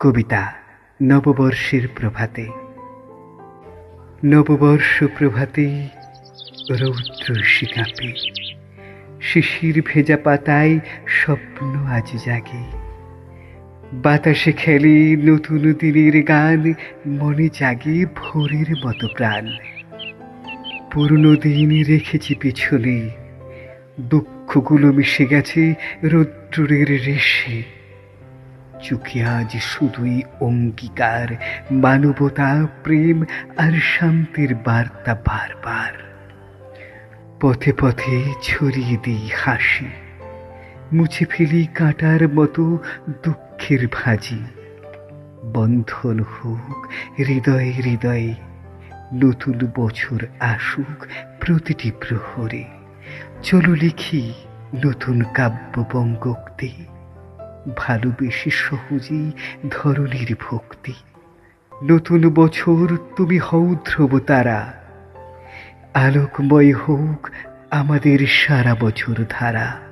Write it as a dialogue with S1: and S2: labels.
S1: কবিতা নববর্ষের প্রভাতে। নববর্ষ প্রভাতে রৌদ্র শিকাপে শিশির ভেজা পাতায় স্বপ্ন আজ জাগে। বাতাসে খেলে নতুন দিনের গান, মনে জাগে ভোরের মতো প্রাণ। পুরনো দিন রেখেছি পিছনে, দুঃখগুলো মিশে গেছে রৌদ্রের রেশে। চোখে আজ শুধুই অঙ্গীকার, মানবতা, প্রেম আর শান্তির বার্তা বারবার। পথে পথে ছড়িয়ে দিই হাসি, মুছে ফেলি কাটার মতো দুঃখের ভাজি। বন্ধন হোক, হৃদয়ে হৃদয়ে, নতুন বছর আসুক প্রতিটি প্রহরে। চলো লিখি নতুন কাব্য বঙ্গোক্তি ভালোবেসে সহজেই ধরনের ভক্তি। নতুন বছর তুমি হও ধ্রুব তারা আলোকময় হোক আমাদের সারা বছর ধারা।